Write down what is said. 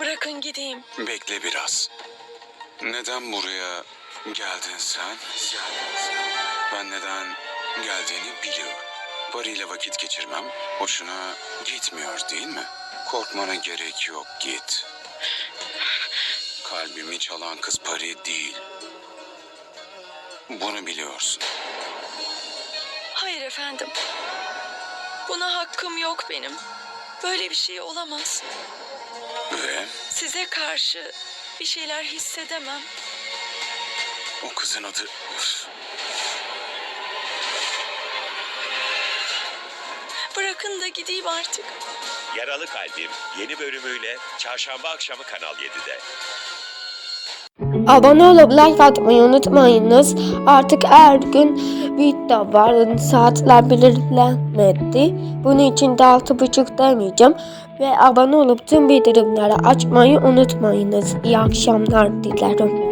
Bırakın gideyim. Bekle biraz. Neden buraya geldin sen? Ben neden geldiğini biliyorum. Pari ile vakit geçirmem hoşuna gitmiyor değil mi? Korkmana gerek yok git. Kalbimi çalan kız Pari değil. Bunu biliyorsun. Hayır efendim. Buna hakkım yok benim. Böyle bir şey olamaz. Ve Size karşı bir şeyler hissedemem. o kızın adı... Bırakın da gideyim artık. Yaralı Kalbim yeni bölümüyle çarşamba akşamı Kanal 7'de. Abone olup like atmayı unutmayınız. Artık her gün video var. Saatler belirlenmedi. Bunun için de 6.30 demeyeceğim. Ve abone olup tüm bildirimleri açmayı unutmayınız. İyi akşamlar dilerim.